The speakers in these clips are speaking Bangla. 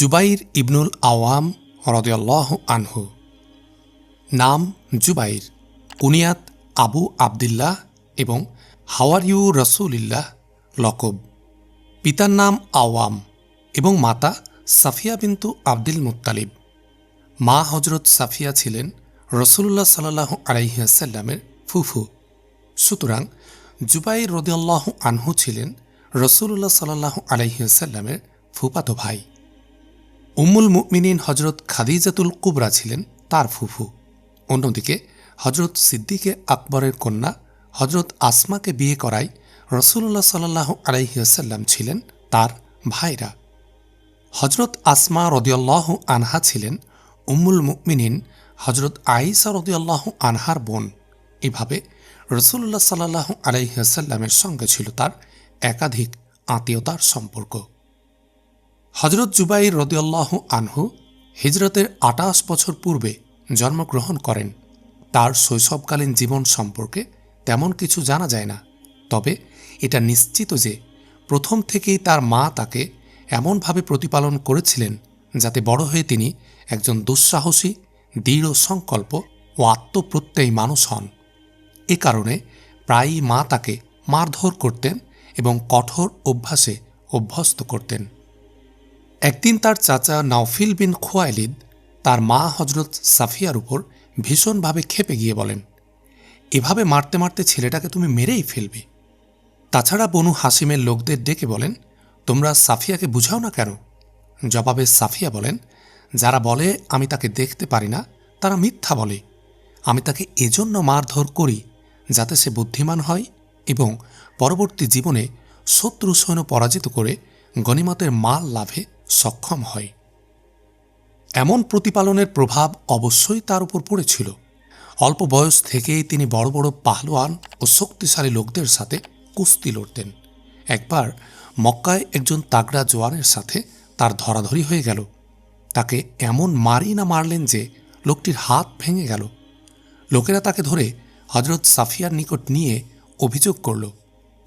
জুবাইর ইবনুল আওয়াম রদিয়াল্লাহ আনহু। নাম জুবাইর কুনিয়াত আবু আবদুল্লাহ এবং হাওয়ারিউ রসুলিল্লাহ লকব। পিতার নাম আওয়াম এবং মাতা সাফিয়া বিন্তু আব্দুল মুত্তালিব। মা হজরত সাফিয়া ছিলেন রসুল্লাহ সাল্লাহ আলাইসাল্লামের ফুফু। সুতরাং জুবাইর রদিয়াল্লাহ আনহু ছিলেন রসুল্লাহ সাল্লাহ আলাইসাল্লামের ফুপাতো ভাই। উম্মুল মুমিনিন হজরত খাদিজাতুল কুবরা ছিলেন তার ফুফু। অন্যদিকে হজরত সিদ্দিকে আকবরের কন্যা হজরত আসমাকে বিয়ে করায় রসুল্লাহ সাল্লাহ আলাইসাল্লাম ছিলেন তার ভাইরা। হজরত আসমা রদিয়াল্লাহ আনহা ছিলেন উম্মুল মুমিনিন হজরত আইসা রদিয়াল্লাহ আনহার বোন। এভাবে রসুল্লাহ সাল্লাহ আলাইসাল্লামের সঙ্গে ছিল তার একাধিক আত্মীয়তার সম্পর্ক। হজরত জুবাইর রদিয়াল্লাহ আনহু হিজরতের আটাশ বছর পূর্বে জন্মগ্রহণ করেন। তার শৈশবকালীন জীবন সম্পর্কে তেমন কিছু জানা যায় না, তবে এটা নিশ্চিত যে প্রথম থেকেই তার মা তাকে এমনভাবে প্রতিপালন করেছিলেন যাতে বড় হয়ে তিনি একজন দুঃসাহসী, দৃঢ় সংকল্প ও আত্মপ্রত্যয়ী মানুষ হন। এ কারণে প্রায়ই মা তাকে মারধর করতেন এবং কঠোর অভ্যাসে অভ্যস্ত করতেন। একদিন তার চাচা নাওফিল বিন খোয়াইলিদ, তার মা হজরত সাফিয়ার উপর ভীষণভাবে খেপে গিয়ে বলেন, এভাবে মারতে মারতে ছেলেটাকে তুমি মেরেই ফেলবে। তাছাড়া বনু হাসিমের লোকদের ডেকে বলেন, তোমরা সাফিয়াকে বুঝাও না কেন? জবাবে সাফিয়া বলেন, যারা বলে আমি তাকে দেখতে পারি না, তারা মিথ্যা বলে। আমি তাকে এজন্য মারধর করি যাতে সে বুদ্ধিমান হয় এবং পরবর্তী জীবনে শত্রু সৈন্য পরাজিত করে গণিমতের মাল লাভে সক্ষম হয়। এমন প্রতিপালনের প্রভাব অবশ্যই তার উপর পড়েছিল। অল্প বয়স থেকেই তিনি বড় বড় পাহলোয়ান ও শক্তিশালী লোকদের সাথে কুস্তি লড়তেন। একবার মক্কায় একজন তাগড়া জোয়ানের সাথে তার ধরাধরি হয়ে গেল। তাকে এমন মারি না মারলেন যে লোকটির হাত ভেঙে গেল। লোকেরা তাকে ধরে হজরত সাফিয়ার নিকট নিয়ে অভিযোগ করল,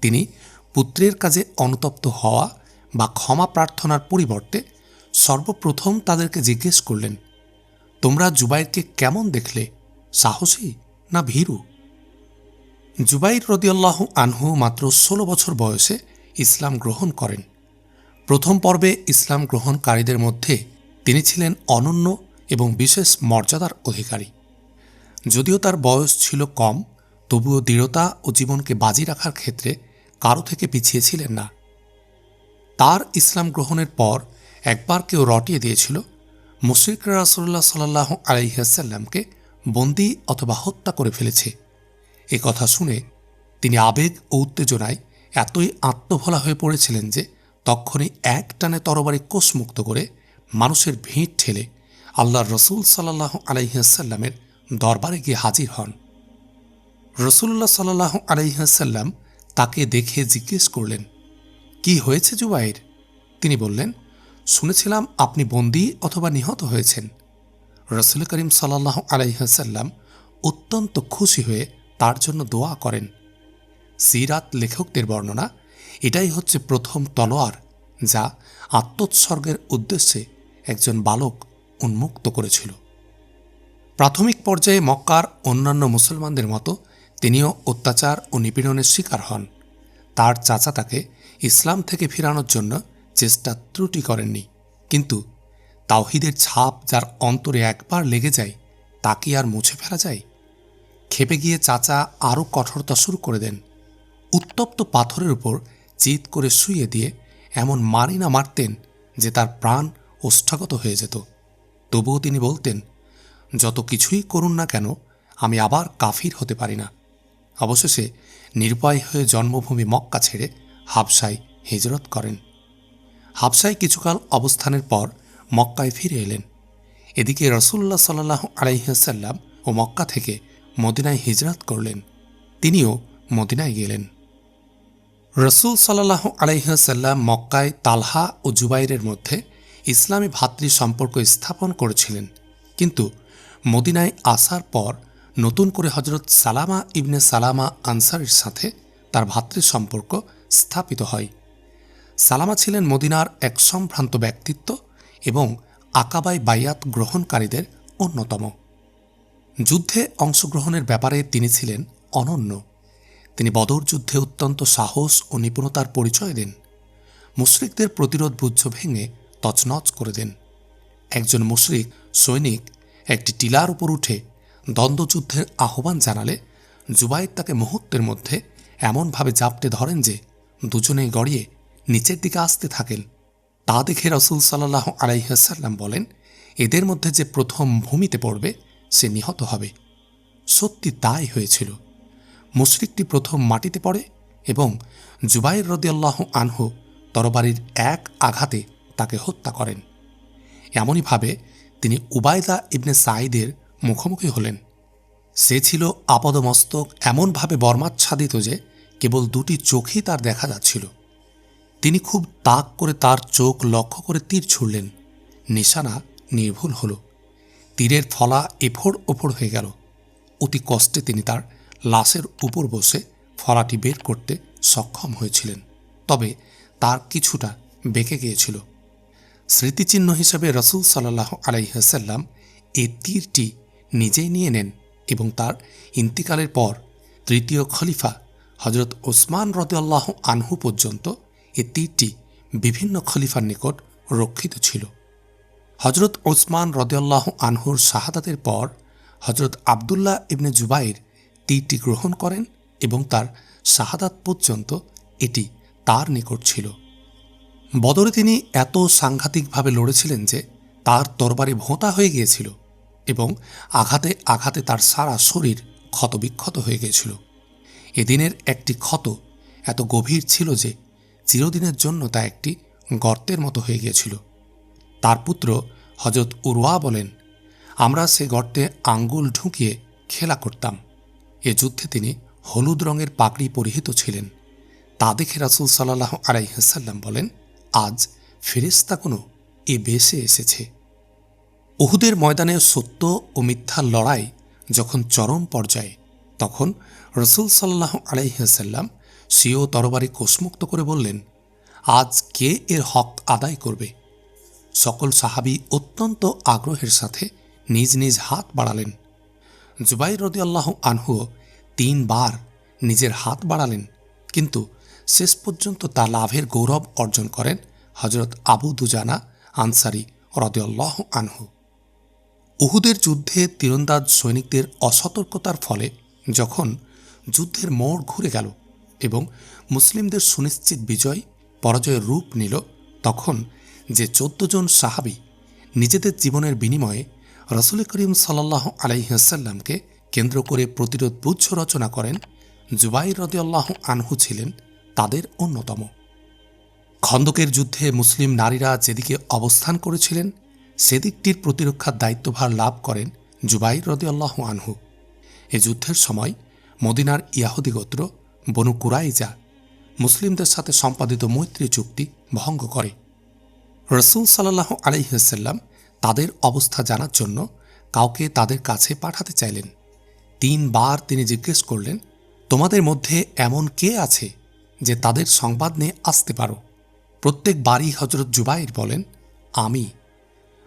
তিনি পুত্রের কাজে অনুতপ্ত হওয়া বা ক্ষমা প্রার্থনার পরিবর্তে সর্বপ্রথম তাদেরকে জিজ্ঞেস করলেন, তোমরা জুবাইরকে কেমন দেখলে, সাহসী না ভীরু? জুবাইর রদিয়াল্লাহ আনহু মাত্র ষোলো বছর বয়সে ইসলাম গ্রহণ করেন। প্রথম পর্বে ইসলাম গ্রহণকারীদের মধ্যে তিনি ছিলেন অনন্য এবং বিশেষ মর্যাদার অধিকারী। যদিও তার বয়স ছিল কম, তবুও দৃঢ়তা ও জীবনকে বাজি রাখার ক্ষেত্রে কারও থেকে পিছিয়ে ছিলেন না। তার ইসলাম গ্রহণের পর একবার কেউ রটিয়ে দিয়েছিল, মুশরিকরা রাসুল্লাহ সাল্লাহ আলাইহাসাল্লামকে বন্দি অথবা হত্যা করে ফেলেছে। এ কথা শুনে তিনি আবেগ ও উত্তেজনায় এতই আত্মভোলা হয়ে পড়েছিলেন যে তখনই এক টানে তরবারি কোষমুক্ত করে মানুষের ভিড় ঠেলে আল্লাহর রসুল সাল্লাহ আলাইহাসাল্লামের দরবারে গিয়ে হাজির হন। রসুল্লাহ সাল্লাহ আলাইহাসাল্লাম তাকে দেখে জিজ্ঞেস করলেন কি হয়েছে জুবাইর? তিনি বললেন, শুনেছিলাম আপনি বন্দি অথবা নিহত হয়েছেন। রসুল করিম সাল্লাহ আলাইহাসাল্লাম অত্যন্ত খুশি হয়ে তার জন্য দোয়া করেন। সিরাত লেখকদের বর্ণনা, এটাই হচ্ছে প্রথম তলোয়ার যা আত্মোৎসর্গের উদ্দেশ্যে একজন বালক উন্মুক্ত করেছিল। প্রাথমিক পর্যায়ে মক্কার অন্যান্য মুসলমানদের মতো তিনিও অত্যাচার ও নিপীড়নের শিকার হন। তার চাচা তাকে ইসলাম থেকে ফিরানোর জন্য চেষ্টা ত্রুটি করেননি। কিন্তু তাওহিদের ছাপ যার অন্তরে একবার লেগে যায়, তা কি আর মুছে ফেলা যায়? খেপে গিয়ে চাচা আরও কঠোরতা শুরু করে দেন। উত্তপ্ত পাথরের উপর চিত করে শুইয়ে দিয়ে এমন মারি না মারতেন যে তার প্রাণ ওষ্ঠাগত হয়ে যেত। তবুও তিনি বলতেন, যত কিছুই করুন না কেন, আমি আবার কাফির হতে পারি না। অবশেষে নির্ভয় হয়ে জন্মভূমি মক্কা ছেড়ে হাবসায় হিজরত করেন। হাবসায় কিছুকাল অবস্থানের পর মক্কায় ফিরে এলেন। এদিকে রসুল্লাহ সাল্লাহ আলাইসাল্লাম ও মক্কা থেকে মদিনায় হিজরত করলেন। তিনিও মদিনায় গেলেন। রসুল সাল্লাহ আলাইসাল্লাম মক্কায় তালহা ও জুবাইরের মধ্যে ইসলামী ভাতৃ সম্পর্ক স্থাপন করেছিলেন। কিন্তু মদিনায় আসার পর নতুন করে হজরত সালামা ইবনে সালামা আনসারের সাথে তার ভাতৃ সম্পর্ক স্থাপিত হয়। সালামা ছিলেন মদিনার এক সম্ভ্রান্ত ব্যক্তিত্ব এবং আকাবাই বাইয়াত গ্রহণকারীদের অন্যতম। যুদ্ধে অংশগ্রহণের ব্যাপারে তিনি ছিলেন অনন্য। তিনি বদর যুদ্ধে অত্যন্ত সাহস ও নিপুণতার পরিচয় দেন। মুশরিকদের প্রতিরোধ বুদ্ধ ভেঙে তছনছ করে দেন। একজন মুশরিক সৈনিক একটি টিলার উপর উঠে দ্বন্দ্বযুদ্ধের আহ্বান জানালে জুবাইর তাকে মুহূর্তের মধ্যে এমনভাবে জাপটে ধরেন যে দুজনেই গড়িয়ে নিচের দিকে আসতে থাকেন। তা দেখে রসুল সাল্লাহ আলাইহাসাল্লাম বলেন, এদের মধ্যে যে প্রথম ভূমিতে পড়বে, সে নিহত হবে। সত্যি তাই হয়েছিল। মুশরিকটি প্রথম মাটিতে পড়ে এবং জুবাইর রদিয়াল্লাহ আনহু তরবারির এক আঘাতে তাকে হত্যা করেন। এমনইভাবে তিনি উবায়দা ইবনে সাঈদের মুখোমুখি হলেন। সে ছিল আপদমস্তক এমনভাবে বর্মাচ্ছাদিত যে কেবল দুটি চোখেই তার দেখা যাচ্ছিল। তিনি খুব তাক করে তার চোখ লক্ষ্য করে তীর ছুড়লেন। নিশানা নির্ভুল হল। তীরের ফলা এফোড় ওফোড় হয়ে গেল। অতি কষ্টে তিনি তার লাশের উপর বসে ফলাটি বের করতে সক্ষম হয়েছিলেন। তবে তার কিছুটা বেঁকে গিয়েছিল। স্মৃতিচিহ্ন হিসাবে রসুল সাল্লাহ আলাইহাসাল্লাম এ তীরটি নিজেই নিয়ে নেন এবং তার ইন্তিকালের পর তৃতীয় খলিফা হজরত ওসমান রদাল্লাহ আনহু পর্যন্ত এ তীরটি বিভিন্ন খলিফার নিকট রক্ষিত ছিল। হজরত ওসমান রদাল্লাহ আনহুর শাহাদাতের পর হজরত আবদুল্লাহ ইবনে জুবাইর তীরটি গ্রহণ করেন এবং তার শাহাদাত পর্যন্ত এটি তার নিকট ছিল। বদরে তিনি এত সাংঘাতিকভাবে লড়েছিলেন যে তার তরবারি ভোঁতা হয়ে গিয়েছিল এবং আঘাতে আঘাতে তার সারা শরীর ক্ষতবিক্ষত হয়ে গিয়েছিল। এদিনের একটি ক্ষত এত গভীর ছিল যে চিরদিনের জন্য তা একটি গর্তের মতো হয়ে গিয়েছিল। তার পুত্র হজরত উরওয়া বলেন, আমরা সে গর্তে আঙ্গুল ঢুকিয়ে খেলা করতাম। এ যুদ্ধে তিনি হলুদ রঙের পাগড়ি পরিহিত ছিলেন। তা দেখে রাসুল সাল্লাহ আলাইহাসাল্লাম বলেন, আজ ফেরেস্তা কোনো এ বেশে এসেছে। উহুদের ময়দানে সত্য ও মিথ্যার লড়াই যখন চরম পর্যায়ে, তখন রসুল সাল্লাহ আলাইহাসাল্লাম সিও তরবারি কোষমুক্ত করে বললেন, আজ কে এর হক আদায় করবে? সকল সাহাবি অত্যন্ত আগ্রহের সাথে নিজ নিজ হাত বাড়ালেন। জুবাই রদি আল্লাহ আনহু তিনবার নিজের হাত বাড়ালেন, কিন্তু শেষ পর্যন্ত তা লাভের গৌরব অর্জন করেন হজরত আবু দুজানা আনসারি রদিয়াল্লাহ আনহু। উহুদের যুদ্ধে তীরন্দাজ সৈনিকদের অসতর্কতার ফলে যখন যুদ্ধের মোড় ঘুরে গেল এবং মুসলিমদের সুনিশ্চিত বিজয়, পরাজয়ের রূপ নিল তখন যে চোদ্দ জন সাহাবি নিজেদের জীবনের বিনিময়ে রসুল করিম সাল্লাহ আলাইহাসাল্লামকে কেন্দ্র করে প্রতিরোধ বুঝ রচনা করেন, জুবাইর রদিয়াল্লাহ আনহু ছিলেন তাদের অন্যতম। খন্দকের যুদ্ধে মুসলিম নারীরা যেদিকে অবস্থান করেছিলেন, সেদিকটির প্রতিরক্ষার দায়িত্বভার লাভ করেন জুবাইর রদিয়াল্লাহ আনহু। এ যুদ্ধের সময় মদিনার ইয়াহুদি গোত্র বনু কুরাইজা মুসলিমদের সাথে সম্পাদিত মৈত্রী চুক্তি ভঙ্গ করে। রসুল সাল্লাহ আলাইহাল্লাম তাদের অবস্থা জানার জন্য কাউকে তাদের কাছে পাঠাতে চাইলেন। তিনবার তিনি জিজ্ঞেস করলেন, তোমাদের মধ্যে এমন কে আছে যে তাদের সংবাদ নিয়ে আসতে পারো? প্রত্যেক বাড়ি হজরত জুবাইর বলেন, আমি।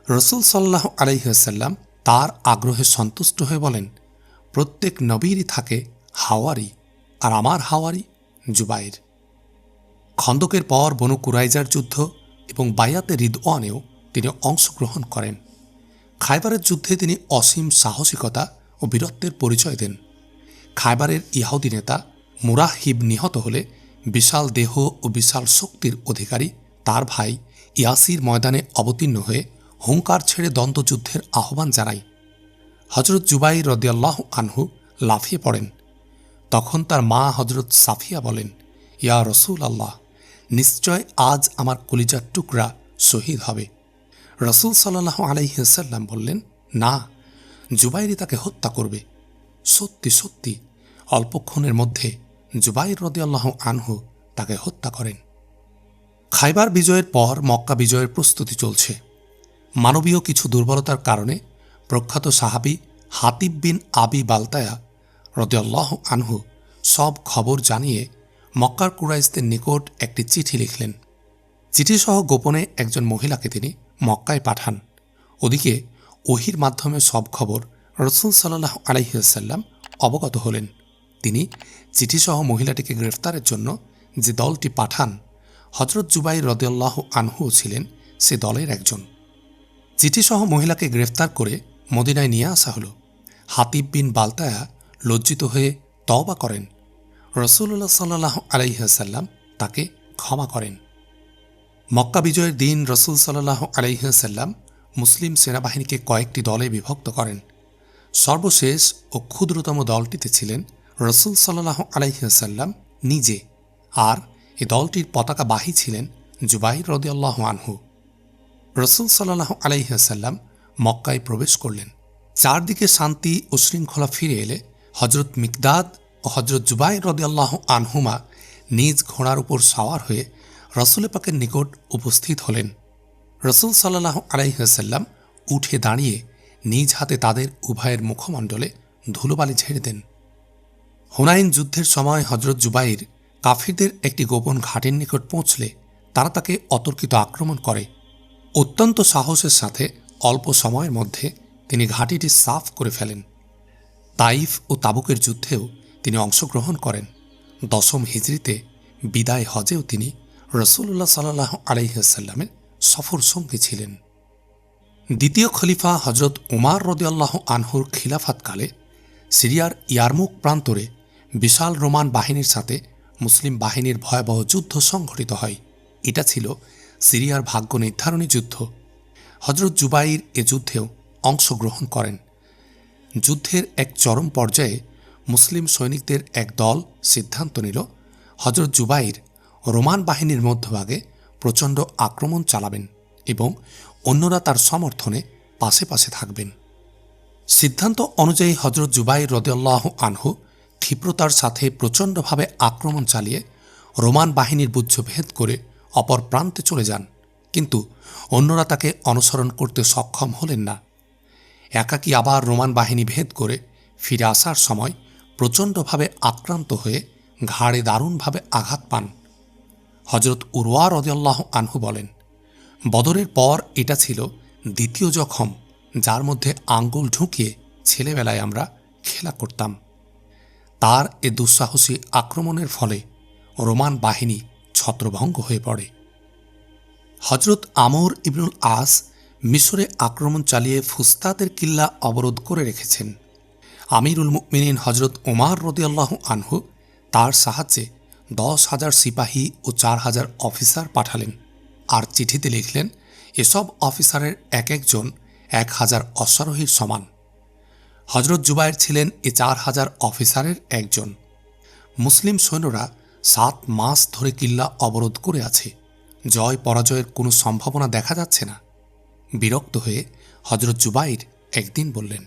রসুল সাল্লাহ আলাইহাল্লাম তার আগ্রহে সন্তুষ্ট হয়ে বলেন, প্রত্যেক নবীরই থাকে হাওয়ারি আর আমার হাওয়ারি জুবাইর। খন্দকের পর বনু কুরাইজার যুদ্ধ এবং বায়াতে রিদওয়ানেও তিনি অংশগ্রহণ করেন। খাইবারের যুদ্ধে তিনি অসীম সাহসিকতা ও বীরত্বের পরিচয় দেন। খাইবারের ইহাউদি নেতা মুরাহিব নিহত হলে বিশাল দেহ ও বিশাল শক্তির অধিকারী তার ভাই ইয়াসির ময়দানে অবতীর্ণ হয়ে হুঙ্কার ছেড়ে দ্বন্দ্বযুদ্ধের আহ্বান জানায়। হজরত জুবাই রদিয়াল্লাহ আনহু লাফিয়ে পড়েন। তখন তার মা হজরত সাফিয়া বলেন, ইয়া রসুল আল্লাহ নিশ্চয় আজ আমার কলিজার টুকরা শহীদ হবে। রসুল সাল্লাহ আলাইসাল্লাম বললেন, না জুবাইরি তাকে হত্যা করবে। সত্যি সত্যি অল্পক্ষণের মধ্যে জুবাইর রদিয়াল্লাহ আনহু তাকে হত্যা করেন। খাইবার বিজয়ের পর মক্কা বিজয়ের প্রস্তুতি চলছে। মানবীয় কিছু দুর্বলতার কারণে প্রখ্যাত সাহাবি হাতিব বিন আবি বালতায়া রদিয়াল্লাহ আনহু সব খবর জানিয়ে মক্কার কুরাইশদের নিকট একটি চিঠি লিখলেন। চিঠিসহ গোপনে একজন মহিলাকে তিনি মক্কায় পাঠান। ওদিকে ওহির মাধ্যমে সব খবর রসুল সাল্লাহ আলাইসাল্লাম অবগত হলেন। তিনি চিঠিসহ মহিলাটিকে গ্রেফতারের জন্য যে দলটি পাঠান হজরত জুবাই রদিয়াল্লাহ আনহুও ছিলেন সে দলের একজন। চিঠিসহ মহিলাকে গ্রেফতার করে মদিনায় নিয়ে আসা হলো। হাতিব বিন বালতায়া লজ্জিত হয়ে তওবা করেন। রসুল্লাহ সাল্লাহ আলাইসাল্লাম তাকে ক্ষমা করেন। মক্কা বিজয়ের দিন রসুল সাল্লাহ আলাইসাল্লাম মুসলিম সেনাবাহিনীকে কয়েকটি দলে বিভক্ত করেন। সর্বশেষ ও ক্ষুদ্রতম দলটিতে ছিলেন রসুল সাল্লাহ আলাইসাল্লাম নিজে আর এ দলটির পতাকা পতাকাবাহী ছিলেন জুবাই রদিয়াল্লাহ আনহু। রসুল সাল্লাহ আলাইসাল্লাম মক্কায় প্রবেশ করলেন। চারদিকে শান্তি ও শৃঙ্খলা ফিরে এলে হজরত মিকদাদ ও হজরত জুবাই রদিয়াল্লাহ আনহুমা নিজ ঘোড়ার উপর সাওয়ার হয়ে রসুল পাকের নিকট উপস্থিত হলেন। রসুল সাল্লাহ আলাইসাল্লাম উঠে দাঁড়িয়ে নিজ হাতে তাদের উভয়ের মুখমণ্ডলে ধুলোবালি ঝেড়ে দেন। হুনাইন যুদ্ধের সময় হজরত জুবাইর কাফিরদের একটি গোপন ঘাটের নিকট পৌঁছলে তারা তাকে অতর্কিত আক্রমণ করে। অত্যন্ত সাহসের সাথে অল্প সময়ের মধ্যে তিনি ঘাটিটি সাফ করে ফেলেন। তাইফ ও তাবুকের যুদ্ধেও তিনি অংশগ্রহণ করেন। দশম হিজড়িতে বিদায় হজেও তিনি রসুল্লাহ সাল্লাহ আলাইসাল্লামের সফর সঙ্গী ছিলেন। দ্বিতীয় খলিফা হজরত উমার রদিয়াল্লাহ আনহুর খিলাফাতকালে সিরিয়ার ইয়ারমুক প্রান্তরে বিশাল রোমান বাহিনীর সাথে মুসলিম বাহিনীর ভয়াবহ যুদ্ধ সংঘটিত হয়। এটা ছিল সিরিয়ার ভাগ্য নির্ধারণী যুদ্ধ। হজরত জুবাইর এ যুদ্ধেও অংশগ্রহণ করেন। যুদ্ধের এক চরম পর্যায়ে মুসলিম সৈনিকদের এক দল সিদ্ধান্ত নিল হজরত জুবাইর রোমান বাহিনীর মধ্যভাগে প্রচণ্ড আক্রমণ চালাবেন এবং অন্যরা তার সমর্থনে পাশে পাশে থাকবেন। সিদ্ধান্ত অনুযায়ী হজরত জুবাই রদেল্লাহ আনহু ক্ষিপ্রতার সাথে প্রচণ্ডভাবে আক্রমণ চালিয়ে রোমান বাহিনীর বুদ্ধ ভেদ করে অপর প্রান্তে চলে যান। কিন্তু অন্যরা তাকে অনুসরণ করতে সক্ষম হলেন না। একাকী আবার রোমান বাহিনী ভেদ করে ফিরে আসার সময় প্রচণ্ডভাবে আক্রান্ত হয়ে ঘাড়ে দারুণভাবে আঘাত পান। হজরত উরওয়া রদিয়াল্লাহ আনহু বলেন, বদরের পর এটা ছিল দ্বিতীয় জখম, যার মধ্যে আঙ্গুল ঢুকিয়ে ছেলেবেলায় আমরা খেলা করতাম। তার এ দুঃসাহসী আক্রমণের ফলে রোমান বাহিনী ছত্রভঙ্গ হয়ে পড়ে। হজরত আমর ইবনুল আস মিশরে আক্রমণ চালিয়ে ফুস্তাদের কিল্লা অবরোধ করে রেখেছেন। আমিরুল মুমিনিন হজরত ওমার রদিয়াল্লাহ আনহু তার সাহায্যে দশ হাজার সিপাহী ও চার হাজার অফিসার পাঠালেন। আর চিঠিতে লিখলেন, এসব অফিসারের এক একজন এক হাজার অশ্বারোহীর সমান। হজরত জুবাইর ছিলেন এ চার হাজার অফিসারের একজন। মুসলিম সৈন্যরা সাত মাস ধরে কিল্লা অবরোধ করে আছে। জয় পরাজয়ের কোনো সম্ভাবনা দেখা যাচ্ছে না। বিরক্ত হয়ে হজরত জুবাইর একদিন বললেন,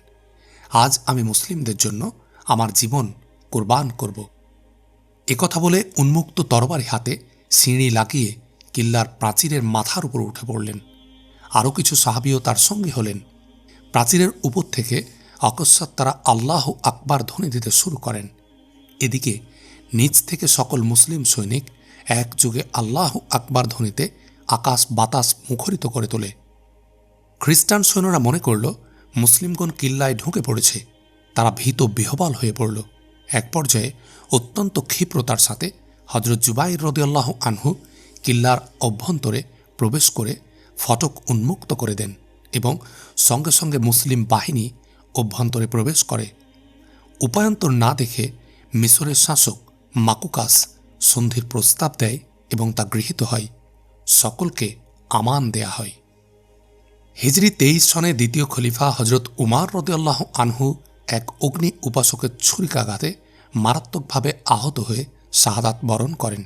আজ আমি মুসলিমদের জন্য আমার জীবন কোরবান করব। একথা বলে উন্মুক্ত তরবারি হাতে সিঁড়ি লাগিয়ে কিল্লার প্রাচীরের মাথার উপর উঠে পড়লেন। আরও কিছু সাহাবিও তার সঙ্গে হলেন। প্রাচীরের উপর থেকে অকস্মাৎ তারা আল্লাহ আকবার ধ্বনি দিতে শুরু করেন। এদিকে নিচ থেকে সকল মুসলিম সৈনিক একযোগে আল্লাহ আকবার ধ্বনিতে আকাশ বাতাস মুখরিত করে তোলে। খ্রিস্টান সৈন্যরা মনে করল, মুসলিমগণ কিল্লায় ঢুকে পড়েছে। তারা ভীত বিহবাল হয়ে পড়ল। এক পর্যায়ে অত্যন্ত ক্ষিপ্রতার সাথে হজরত জুবাইর রদিয়াল্লাহ আনহু কিল্লার অভ্যন্তরে প্রবেশ করে ফটক উন্মুক্ত করে দেন এবং সঙ্গে সঙ্গে মুসলিম বাহিনী অভ্যন্তরে প্রবেশ করে। উপায়ন্তর না দেখে মিশরের শাসক মাকুকাস সন্ধির প্রস্তাব দেয় এবং তা গৃহীত হয়। সকলকে আমান দেয়া হয়। হিজরি তেইশ সনে দ্বিতীয় খলিফা হজরত উমার রদিয়াল্লাহ আনহু এক অগ্নি উপাসকের ছুরিকাঘাতে মারাত্মকভাবে আহত হয়ে শাহাদাত বরণ করেন।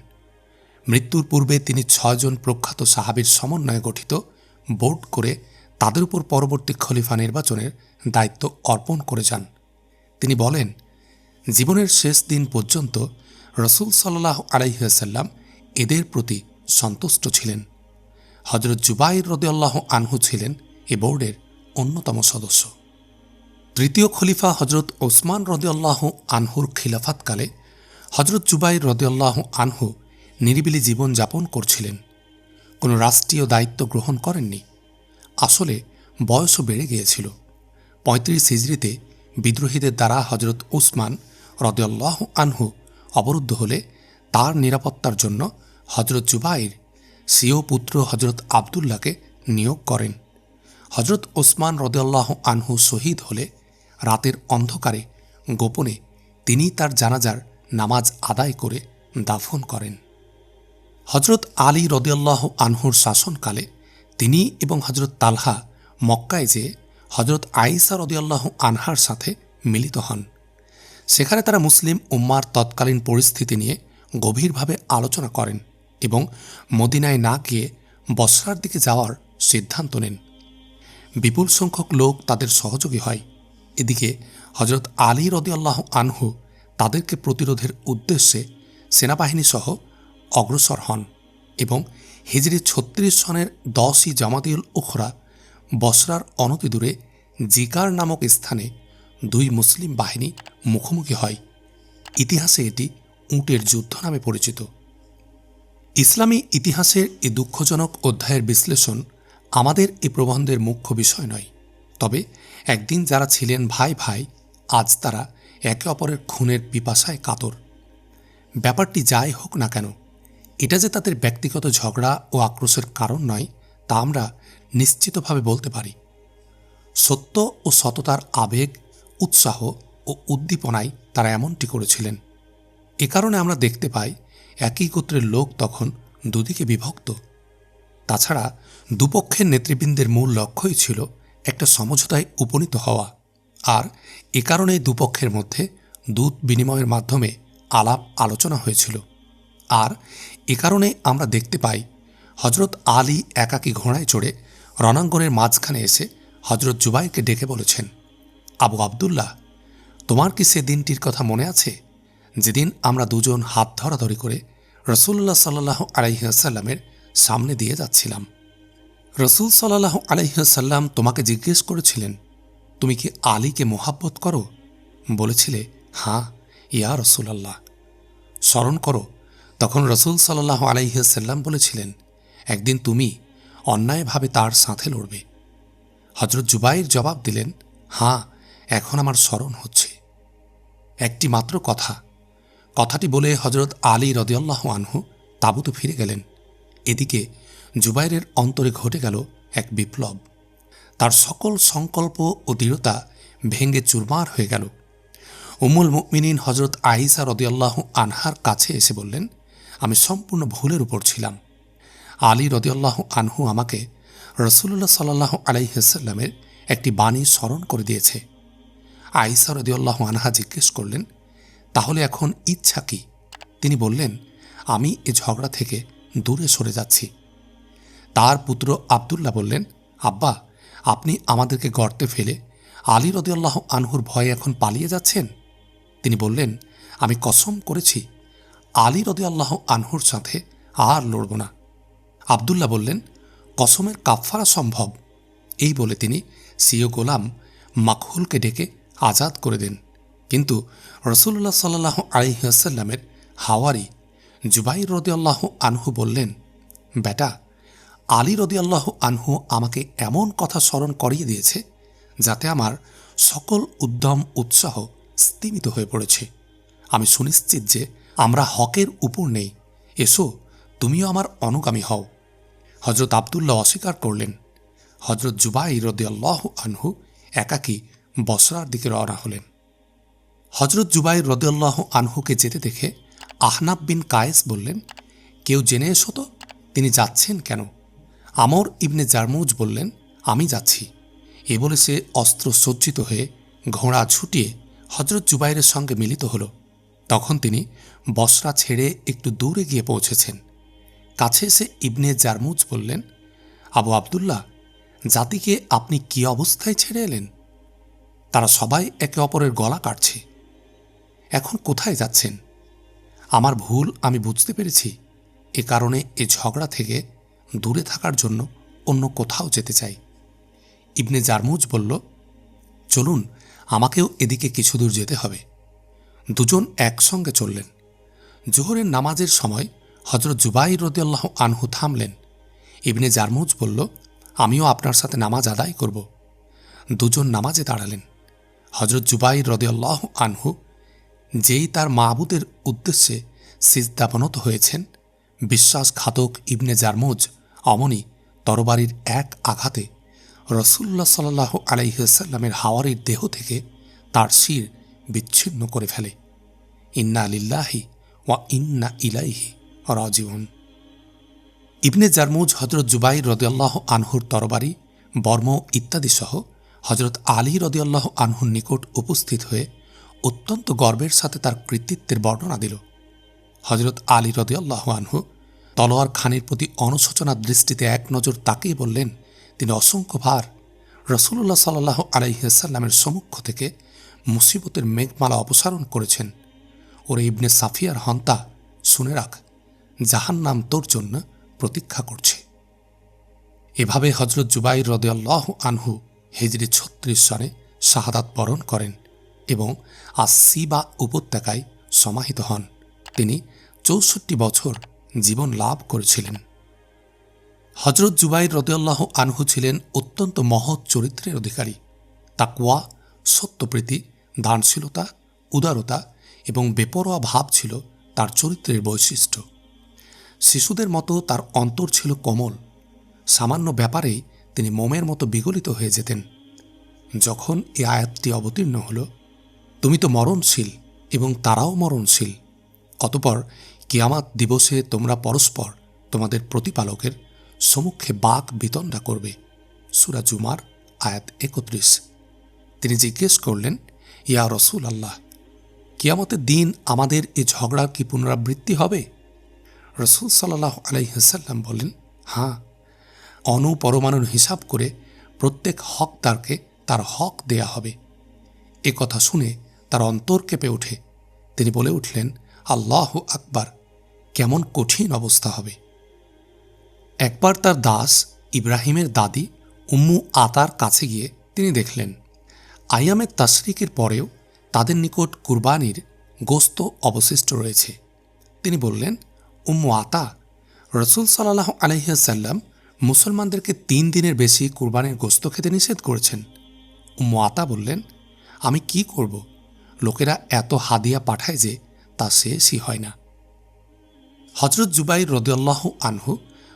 মৃত্যুর পূর্বে তিনি ছয়জন প্রখ্যাত সাহাবির সমন্বয়ে গঠিত বোর্ড করে তাদের উপর পরবর্তী খলিফা নির্বাচনের দায়িত্ব অর্পণ করে যান। তিনি বলেন, জীবনের শেষ দিন পর্যন্ত রসুল সাল্লাহ আলাইসাল্লাম এদের প্রতি সন্তুষ্ট ছিলেন। হজরত জুবাইর রদিয়াল্লাহ আনহু ছিলেন এ বোর্ডের অন্যতম সদস্য। তৃতীয় খলিফা হজরত ওসমান রদিয়াল্লাহ আনহুর খিলাফাতকালে হজরত জুবাইর রদিয়াল্লাহ আনহু নিরিবিলি জীবন যাপন করছিলেন। কোনো রাষ্ট্রীয় দায়িত্ব গ্রহণ করেননি। আসলে বয়সও বেড়ে গিয়েছিল। পঁয়ত্রিশ হিজড়িতে বিদ্রোহীদের দ্বারা হজরত উসমান রদেউল্লাহ আনহু অবরুদ্ধ হলে তার নিরাপত্তার জন্য হজরত জুবাইর সিও পুত্র হজরত আবদুল্লাহকে নিয়োগ করেন। হজরত ওসমান রদিয়াল্লাহ আনহু শহীদ হলে রাতের অন্ধকারে গোপনে তিনি তার জানাজার নামাজ আদায় করে দাফন করেন। হজরত আলী রদিয়াল্লাহ আনহুর শাসনকালে তিনি এবং হজরত তালহা মক্কায় যেয়ে হজরত আইসা রদিয়াল্লাহ আনহার সাথে মিলিত হন। সেখানে তারা মুসলিম উম্মার তৎকালীন পরিস্থিতি নিয়ে গভীরভাবে আলোচনা করেন। এবং মদিনায় না গিয়ে বসরার দিকে যাওয়ার সিদ্ধান্ত নেন। বিপুল সংখ্যক লোক তাদের সহযোগী হয়। এদিকে হজরত আলী রদিয়াল্লাহ আনহু তাদেরকে প্রতিরোধের উদ্দেশ্যে সেনাবাহিনী সহ অগ্রসর হন এবং হিজরি ছত্রিশ সনের দশই জামাতিউল উখরা বসরার অনতিদূরে জিকার নামক স্থানে দুই মুসলিম বাহিনী মুখোমুখি হয়। ইতিহাসে এটি উটের যুদ্ধ নামে পরিচিত। ইসলামী ইতিহাসের এ দুঃখজনক অধ্যায়ের বিশ্লেষণ আমাদের এ প্রবন্ধের মুখ্য বিষয় নয়। তবে একদিন যারা ছিলেন ভাই ভাই, আজ তারা একে অপরের খুনের পিপাসায় কাতর। ব্যাপারটি যাই হোক না কেন, এটা যে তাদের ব্যক্তিগত ঝগড়া ও আক্রোশের কারণ নয়, তা আমরা নিশ্চিতভাবে বলতে পারি। সত্য ও সততার আবেগ, উৎসাহ ও উদ্দীপনায় তারা এমনটি করেছিলেন। এ কারণে আমরা দেখতে পাই একই গোত্রের লোক তখন দুদিকে বিভক্ত। তাছাড়া দুপক্ষের নেতৃবৃন্দের মূল লক্ষ্যই ছিল একটা সমঝোতায় উপনীত হওয়া। আর এ কারণেই দুপক্ষের মধ্যে দূত বিনিময়ের মাধ্যমে আলাপ আলোচনা হয়েছিল। আর এ কারণে আমরা দেখতে পাই হজরত আলী একাকী ঘোড়ায় চড়ে রণাঙ্গনের মাঝখানে এসে হজরত জুবাইকে ডেকে বলেছেন, আবু আবদুল্লাহ, তোমার কি সে দিনটির কথা মনে আছে? যেদিন আমরা দুজন হাত ধরাধরি করে রসুল্লাহ সাল্লাহ আলাইসাল্লামের সামনে দিয়ে যাচ্ছিলাম। রসুল সাল্লাহ আলাইসাল্লাম তোমাকে জিজ্ঞেস করেছিলেন, তুমি কি আলীকে মোহাব্বত করো? বলেছিলে হাঁ ইয়া রসুলাল্লাহ। স্মরণ করো, তখন রসুল সাল্লাহ আলাইসাল্লাম বলেছিলেন, একদিন তুমি অন্যায়ভাবে তার সাথে লড়বে। হজরত জুবাইর জবাব দিলেন হাঁ এখন আমার স্মরণ হচ্ছে। একটি মাত্র কথা কথাটি বলে হজরত আলী রদিয়াল্লাহ আনহু তাবুতে ফিরে গেলেন। এদিকে জুবাইরের অন্তরে ঘটে গেল এক বিপ্লব। তার সকল সংকল্প ও দৃঢ়তা ভেঙ্গে চুরমার হয়ে গেল। উমুল মুমিনিন হজরত আইসা রদিয়াল্লাহ আনহার কাছে এসে বললেন, আমি সম্পূর্ণ ভুলের উপর ছিলাম। আলী রদিয়াল্লাহ আনহু আমাকে রসুল্লাহ সাল্লাহ আলাইসাল্লামের একটি বাণী স্মরণ করে দিয়েছে। আইসা রদিয়াল্লাহ আনহা জিজ্ঞেস করলেন তাহলে এখন ইচ্ছা কি? তিনি বললেন, আমি এ ঝগড়া থেকে দূরে সরে যাচ্ছি। তার পুত্র আবদুল্লাহ বললেন, আব্বা, আপনি আমাদেরকে গর্তে ফেলে আলী রদিয়াল্লাহ আনহুর ভয়ে এখন পালিয়ে যাচ্ছেন? তিনি বললেন, আমি কসম করেছি, আলী রদিয়াল্লাহ আনহুর সাথে আর লড়ব না। আবদুল্লাহ বললেন, কসমের কাফফারা সম্ভব। এই বলে তিনি সিও গোলাম মাখুলকে ডেকে আজাদ করে দেন। কিন্তু রসুল্লাহ সাল্লাহ আলিহাসাল্লামের হাওয়ারি জুবাই রদিয়াল্লাহ আনহু বললেন, বেটা, আলী রদিয়াল্লাহ আনহু আমাকে এমন কথা স্মরণ করিয়ে দিয়েছে যাতে আমার সকল উদ্যম উৎসাহ স্তিমিত হয়ে পড়েছে। আমি সুনিশ্চিত যে আমরা হকের উপর নেই। এসো, তুমিও আমার অনুগামী হও। হজরত আবদুল্লাহ অস্বীকার করলেন। হজরত জুবাই রদিয়াল্লাহ আনহু একাকী বসরার দিকে রওনা হলেন। হজরত জুবাই রদিয়াল্লাহ আনহুকে যেতে দেখে আহনাব বিন কায়েস বললেন, কেউ জেনে এসো তো, তিনি যাচ্ছেন কেন? আমর ইবনে জারমুজ বললেন, আমি যাচ্ছি। এ বলে সে অস্ত্র সজ্জিত হয়ে ঘোড়া ছুটিয়ে হজরত জুবাইরের সঙ্গে মিলিত হল। তখন তিনি বসরা ছেড়ে একটু দূরে গিয়ে পৌঁছেছেন। কাছে এসে ইবনে জারমুজ বললেন, আবু আবদুল্লাহ, জাতিকে আপনি কি অবস্থায় ছেড়ে এলেন? তারা সবাই একে অপরের গলা কাটছে। এখন কোথায় যাচ্ছেন? আমার ভুল আমি বুঝতে পেরেছি। এ কারণে এ ঝগড়া থেকে দূরে থাকার জন্য অন্য কোথাও যেতে চাই। ইবনে জারমুজ বলল, চলুন, আমাকেও এদিকে কিছু দূর যেতে হবে। দুজন একসঙ্গে চললেন। জোহরের নামাজের সময় হজরত জুবাই রদিয়াল্লাহ আনহু থামলেন। ইবনে জারমুজ বলল, আমিও আপনার সাথে নামাজ আদায় করব। দুজন নামাজে দাঁড়ালেন। হজরত জুবাই রদেউল্লাহ আনহু যেই তার মাহবুদের উদ্দেশ্যে সিজদাবনত হয়েছেন, বিশ্বাসঘাতক ইবনে জারমোজ অমনি তরবারির এক আঘাতে রসুল্লাহ সাল্লাহ আলাইসাল্লামের হাওয়ারির দেহ থেকে তার শির বিচ্ছিন্ন করে ফেলে। ইন্না লিল্লাহি ওয়া ইন্না ইলাইহি রাজিউন। ইবনে জারমুজ হজরত জুবাই রদিয়াল্লাহ আনহুর তরবারি, বর্ম ইত্যাদি সহ হজরত আলী রদিয়াল্লাহ আনহুর নিকট উপস্থিত হয়ে অত্যন্ত গর্বের সাথে তার কৃতিত্বের বর্ণনা দিল। হজরত আলী রদিয়াল্লাহ আনহু তলোয়ার খানের প্রতি অনুশোচনার দৃষ্টিতে এক নজর তাকিয়ে বললেন, তিনি অসংখ্য ভার। রসুল্লাহ সাল্লাহ আলাইসাল্লামের সম্মুখ থেকে মুসিবতের মেঘমালা অপসারণ করেছেন। ওর ইবনে সাফিয়ার হন্তা, শুনে রাখ জাহান নাম তোর জন্য প্রতীক্ষা করছে। এভাবে হজরত জুবাইর রদেয়াল্লাহ আনহু হেজরি ছত্রিশ সনে শাহাদাত বরণ করেন। এবং আসিবা উপত্যকায় সমাহিত হন। তিনি চৌষট্টি বছর জীবন লাভ করেছিলেন। হজরত জুবাইর রদেউল্লাহ আনহু ছিলেন অত্যন্ত মহৎ চরিত্রের অধিকারী। তাকুয়া সত্যপ্রীতি, দানশীলতা, উদারতা এবং বেপরোয়া ভাব ছিল তার চরিত্রের বৈশিষ্ট্য। শিশুদের মতো তার অন্তর ছিল কোমল। সামান্য ব্যাপারেই তিনি মোমের মতো বিগলিত হয়ে যেতেন। যখন এ আয়াতটি অবতীর্ণ হল তুমি তো মরণশীল এবং তারাও মরণশীল। অতপর কিয়ামাত দিবসে তোমরা পরস্পর তোমাদের প্রতিপালকের সম্মুখে বাক বিতণ্ডা করবে। সুরা জুমার আয়াত একত্রিশ। তিনি জিজ্ঞেস করলেন, ইয়া রসুল আল্লাহ কিয়ামতের দিন আমাদের এ ঝগড়ার কি পুনরাবৃত্তি হবে? রসুল সাল্লাহ আলাইসাল্লাম বলেন হ্যাঁ অনুপরমাণুর হিসাব করে প্রত্যেক হকদারকে তার হক দেয়া হবে। এ কথা শুনে তার অন্তর কেঁপে ওঠে। তিনি বলে উঠলেন, আল্লাহ আকবার, কেমন কঠিন অবস্থা হবে। একবার তার দাস ইব্রাহিমের দাদি উম্মু আতার কাছে গিয়ে তিনি দেখলেন আয়ামের তাসরিকের পরেও তাদের নিকট কুরবানির গোস্ত অবশিষ্ট রয়েছে। তিনি বললেন, উম্মু আতা, রসুল সাল্লাহ আলহিয়াসাল্লাম মুসলমানদেরকে তিন দিনের বেশি কুরবানির গোস্ত খেতে নিষেধ করেছেন। উম্মু আতা বললেন, আমি কি করব? লোকেরা এত হাদিয়া পাঠায় যে তা শেষই হয় না। হজরত জুবাই রদিয়াল্লাহ আনহু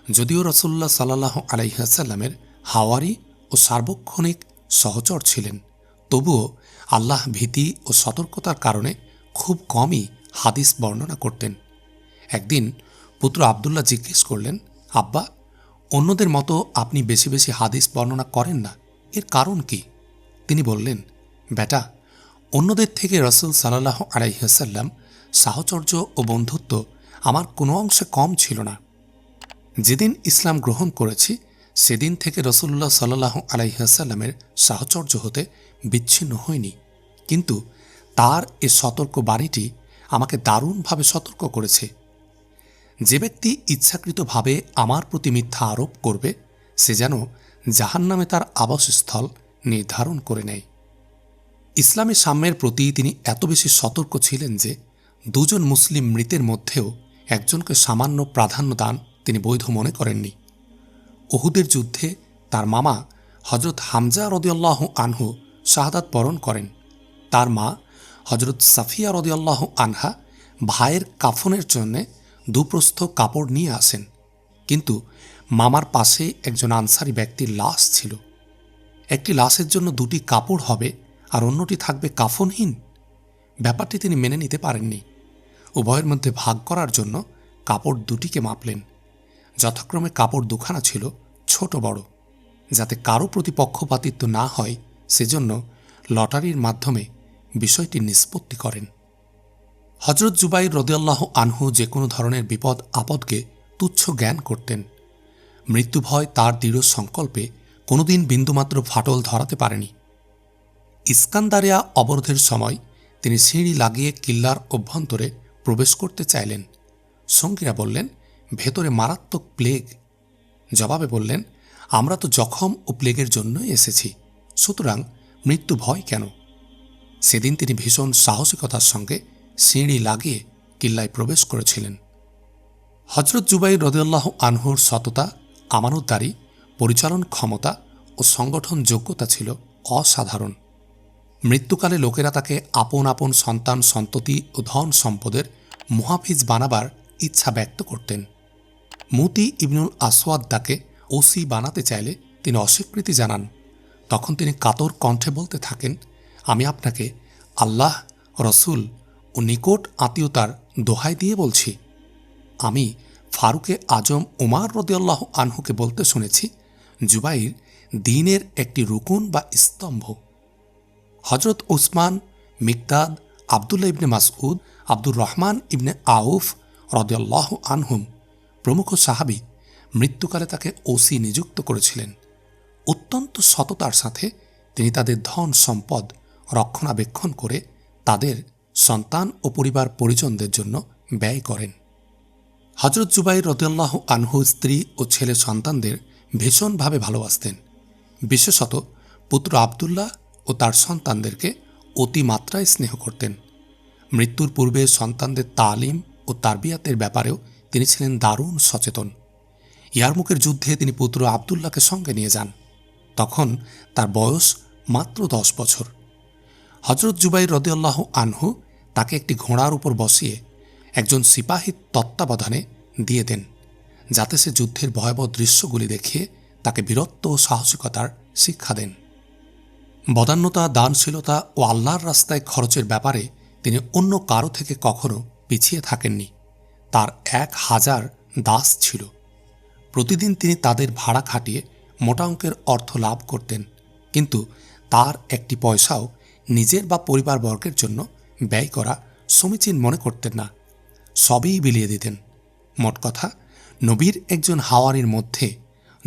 যদিও রসুল্লাহ সাল্লাহ আলাইহাসাল্লামের হাওয়ারি ও সার্বক্ষণিক সহচর ছিলেন, তবুও আল্লাহ ভীতি ও সতর্কতার কারণে খুব কমই হাদিস বর্ণনা করতেন। একদিন পুত্র আবদুল্লাহ জিজ্ঞেস করলেন, আব্বা, অন্যদের মতো আপনি বেশি বেশি হাদিস বর্ণনা করেন না, এর কারণ কি? তিনি বললেন, বেটা অন্যদের থেকে রসুল সাল্লাহ আলাইহাসাল্লাম সাহচর্য ও বন্ধুত্ব আমার কোনো অংশে কম ছিল না। যেদিন ইসলাম গ্রহণ করেছি, সেদিন থেকে রসুল্লাহ সাল্লাহ আলাইহাসাল্লামের সাহচর্য হতে বিচ্ছিন্ন হয়নি কিন্তু তার এ সতর্ক বাণীটি আমাকে দারুণভাবে সতর্ক করেছে। যে ব্যক্তি ইচ্ছাকৃতভাবে আমার প্রতি মিথ্যা আরোপ করবে, সে যেন জাহান নামে তার আবাসস্থল নির্ধারণ করে নেয়। ইসলামী সাম্যের প্রতি তিনি এত বেশি সতর্ক ছিলেন যে দুজন মুসলিম মৃতের মধ্যেও একজনকে সামান্য প্রাধান্য দান তিনি বৈধ মনে করেননি। ওহুদের যুদ্ধে তার মামা হজরত হামজা রদিয়াল্লাহ আনহু শাহাদাত বরণ করেন। তার মা হজরত সাফিয়া রদিয়াল্লাহ আনহা ভাইয়ের কাফনের জন্যে দুপ্রস্থ কাপড় নিয়ে আসেন। কিন্তু মামার পাশে একজন আনসারি ব্যক্তির লাশ ছিল। একটি লাশের জন্য দুটি কাপড় হবে আর অন্যটি থাকবে কাফনহীন। ব্যাপারটি তিনি মেনে নিতে পারেননি। উভয়ের মধ্যে ভাগ করার জন্য কাপড় দুটিকে মাপলেন। যথাক্রমে কাপড় দুখানা ছিল, ছোট বড়। যাতে কারও প্রতি পক্ষপাতিত্ব না হয়, সেজন্য লটারির মাধ্যমে বিষয়টি নিষ্পত্তি করেন। হজরত জুবাইর রদিয়াল্লাহ আনহু যে কোনো ধরনের বিপদ আপদকে তুচ্ছ জ্ঞান করতেন। মৃত্যু ভয় তার দৃঢ় সংকল্পে কোনোদিন বিন্দুমাত্র ফাটল ধরাতে পারেনি। ইস্কান্দারিয়া অবরোধের সময় তিনি সিঁড়ি লাগিয়ে কিল্লার অভ্যন্তরে প্রবেশ করতে চাইলেন। সঙ্গীরা বললেন, ভেতরে মারাত্মক প্লেগ। জবাবে বললেন, আমরা তো জখম ও প্লেগের জন্যই এসেছি। সুতরাং মৃত্যু ভয় কেন? সেদিন তিনি ভীষণ সাহসিকতার সঙ্গে সিঁড়ি লাগিয়ে কিল্লায় প্রবেশ করেছিলেন। হজরত জুবাই রদুল্লাহ আনহুর সততা, আমানতদারি, পরিচালন ক্ষমতা ও সংগঠন যোগ্যতা ছিল অসাধারণ। মৃত্যুকালে লোকেরা তাকে আপন আপন সন্তান, সন্ততি ও ধন সম্পদের মুহাফিজ বানাবার ইচ্ছা ব্যক্ত করতেন। মুতি ইবনুল আসওয়াদ তাকে ওসি বানাতে চাইলে তিনি অস্বীকৃতি জানান। তখন তিনি কাতর কণ্ঠে বলতে থাকেন, আমি আপনাকে আল্লাহ, রসুল ও নিকট আত্মীয়তার দোহাই দিয়ে বলছি। আমি ফারুকে আজম উমার রদিয়াল্লাহ আনহুকে বলতে শুনেছি, জুবাইর দিনের একটি রুকুন বা স্তম্ভ হজরত উসমান মিকদাদ, আবদুল্লাহ ইবনে মাসউদ, আব্দুর রহমান ইবনে আউফ রদিয়াল্লাহ আনহুম প্রমুখ সাহাবি মৃত্যুকালে তাকে ওসি নিযুক্ত করেছিলেন। অত্যন্ত সততার সাথে তিনি তাদের ধন সম্পদ রক্ষণাবেক্ষণ করে তাদের সন্তান ও পরিবার পরিজনদের জন্য ব্যয় করেন। হজরত জুবাই রদিয়াল্লাহ আনহু স্ত্রী ও ছেলে সন্তানদের ভীষণভাবে ভালোবাসতেন। বিশেষত পুত্র আবদুল্লাহ ও তার সন্তানদেরকে অতিমাত্রায় স্নেহ করতেন। মৃত্যুর পূর্বে সন্তানদের তালিম ও তারবিয়াতের ব্যাপারেও তিনি ছিলেন দারুণ সচেতন। ইয়ারমুকের যুদ্ধে তিনি পুত্র আবদুল্লাহকে সঙ্গে নিয়ে যান। তখন তার বয়স মাত্র দশ বছর। হজরত জুবাই রদিয়াল্লাহ আনহু তাকে একটি ঘোড়ার উপর বসিয়ে একজন সিপাহীর তত্ত্বাবধানে দিয়ে দেন, যাতে সে যুদ্ধের ভয়াবহ দৃশ্যগুলি দেখিয়ে তাকে বীরত্ব ও সাহসিকতার শিক্ষা দেন। বদান্যতা দানশীলতা ও আল্লাহর রাস্তায় খরচের ব্যাপারে তিনি অন্য কারও থেকে কখনো পিছিয়ে থাকেননি। তার এক হাজার দাস ছিল। প্রতিদিন তিনি তাদের ভাড়া খাটিয়ে মোটা অঙ্কের অর্থ লাভ করতেন। কিন্তু তার একটি পয়সাও নিজের বা পরিবারবর্গের জন্য ব্যয় করা সমীচীন মনে করতেন না। সবই বিলিয়ে দিতেন। মোট কথা, নবীর একজন হাওয়ারির মধ্যে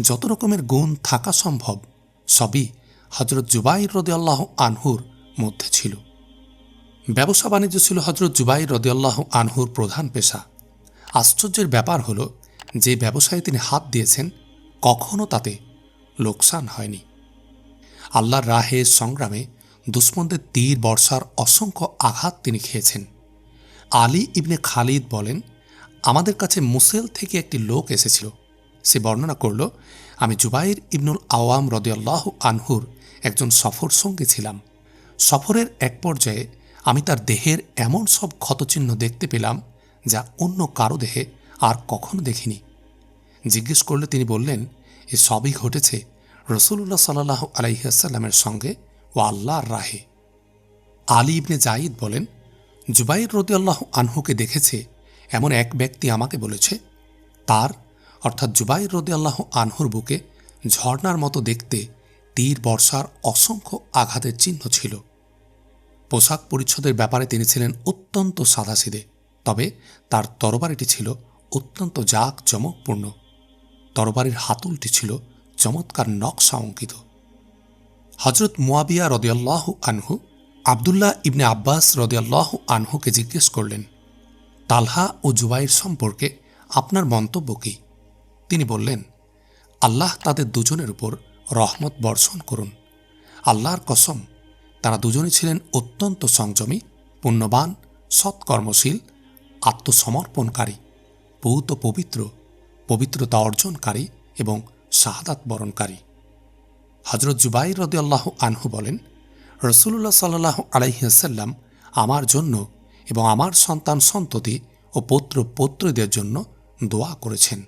যত রকমের গুণ থাকা সম্ভব, সবই হজরত জুবাইর রদিয়াল্লাহ আনহুর মধ্যে ছিল। ব্যবসা বাণিজ্য ছিল হজরত জুবাইর রদিয়াল্লাহ আনহুর প্রধান পেশা। আশ্চর্যের ব্যাপার হল, যে ব্যবসায় তিনি হাত দিয়েছেন কখনও তাতে লোকসান হয়নি। আল্লাহর রাহে, সংগ্রামে দুশ্মনদের তীর বর্ষার অসংখ্য আঘাত তিনি খেয়েছেন। আলী ইবনে খালিদ বলেন, আমাদের কাছে মুসেল থেকে একটি লোক এসেছিল। সে বর্ণনা করল, আমি জুবাইর ইবনুল আওয়াম রদিয়াল্লাহ আনহুর একজন সফর সঙ্গে ছিলাম। সফরের এক পর্যায়ে আমি তার দেহের এমন সব ক্ষতচিহ্ন দেখতে পেলাম যা অন্য কারও দেহে আর কখনো দেখিনি। জিজ্ঞেস করলে তিনি বললেন, এ সবই ঘটেছে রসুল্লাহ সাল্লাহ আলাইসাল্লামের সঙ্গে ও আল্লাহর রাহে। আলী ইবনে জাইদ বলেন, জুবাইর রদিয়াল্লাহ আনহুকে দেখেছে এমন এক ব্যক্তি আমাকে বলেছে, তার অর্থাৎ জুবাইর রদিয়াল্লাহ আনহুর বুকে ঝর্ণার মতো দেখতে তীর বর্ষার অসংখ্য আঘাতের চিহ্ন ছিল। পোশাক পরিচ্ছদের ব্যাপারে তিনি ছিলেন অত্যন্ত সাদাসিদে, তবে তার তরবারিটি ছিল অত্যন্ত জাক চমকপূর্ণ তরবারির হাতুলটি ছিল চমৎকার নকশা অঙ্কিত। হজরত মুয়াবিয়া রদিয়াল্লাহ আনহু আবদুল্লাহ ইবনে আব্বাস রদিয়াল্লাহ আনহুকে জিজ্ঞেস করলেন, তালহা ও জুবাইর সম্পর্কে আপনার মন্তব্য কী? তিনি বললেন, আল্লাহ তাদের দুজনের উপর রহমত বর্ষণ করুন। আল্লাহর কসম, তারা দুজনে ছিলেন অত্যন্ত সংযমী, পুণ্যবান, সৎকর্মশীল, আত্মসমর্পণকারী পৌত পবিত্র, পবিত্রতা অর্জনকারী এবং শাহাদাত বরণকারী। হজরত জুবাই রদি আল্লাহ আনহু বলেন রসুল্লাহ সাল্লাহ আলাইসাল্লাম আমার জন্য এবং আমার সন্তান সন্ততি ও পৌত্র পৌত্রদের জন্য দোয়া করেছেন।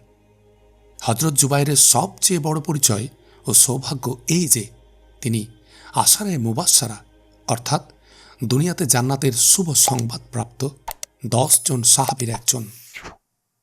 হজরত জুবাইরের সবচেয়ে বড় পরিচয় ও সৌভাগ্য এই যে তিনি আশারে মুবাসারা অর্থাৎ দুনিয়াতে জান্নাতের শুভ সংবাদপ্রাপ্ত প্রাপ্ত দশজন সাহাবির একজন।